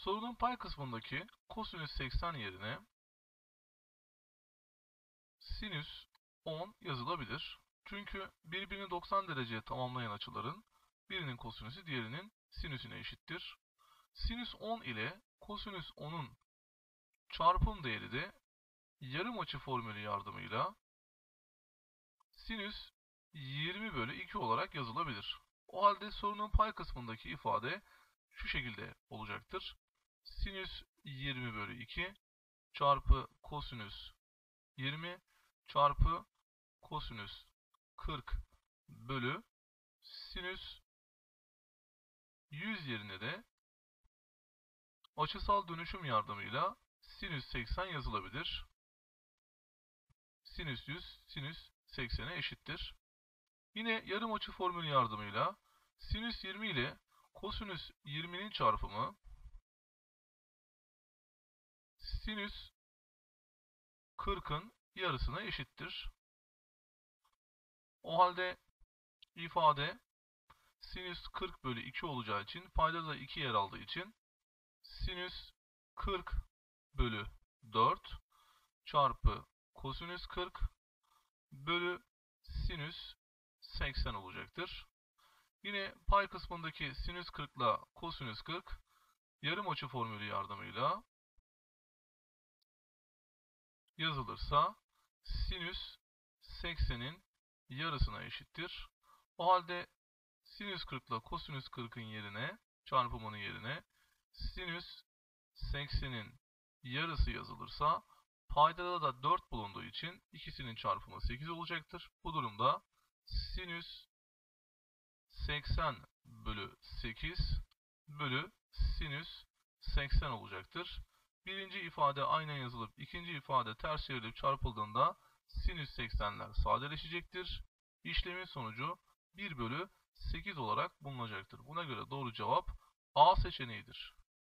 Sorunun pay kısmındaki kosinüs 80 yerine sinüs 10 yazılabilir. Çünkü birbirini 90 dereceye tamamlayan açıların birinin kosinüsü diğerinin sinüsüne eşittir. Sinüs 10 ile kosinüs 10'un çarpım değeri de yarım açı formülü yardımıyla sinüs 20 bölü 2 olarak yazılabilir. O halde sorunun pay kısmındaki ifade şu şekilde olacaktır. Sinüs 20 bölü 2 çarpı kosinüs 20 çarpı kosinüs 40 bölü sinüs 100 yerine de açısal dönüşüm yardımıyla sinüs 80 yazılabilir. Sinüs 100 sinüs 80'e eşittir. Yine yarım açı formülü yardımıyla sinüs 20 ile kosinüs 20'nin çarpımı sinüs 40'ın yarısına eşittir. O halde ifade sinüs 40 bölü 2 olacağı için payda da 2 yer aldığı için sinüs 40 bölü 4 çarpı kosinüs 40 bölü sinüs 80 olacaktır. Yine pay kısmındaki sinüs 40 ile kosinüs 40 yarım açı formülü yardımıyla yazılırsa sinüs 80'in yarısına eşittir. O halde sinüs 40 ile kosinüs 40'ın yerine çarpımının yerine sinüs 80'in yarısı yazılırsa paydada da 4 bulunduğu için ikisinin çarpımı 8 olacaktır. Bu durumda sinüs 80 bölü 8 bölü sinüs 80 olacaktır. Birinci ifade aynen yazılıp ikinci ifade ters çevrilip çarpıldığında sinüs 80'ler sadeleşecektir. İşlemin sonucu 1 bölü 8 olarak bulunacaktır. Buna göre doğru cevap A seçeneğidir.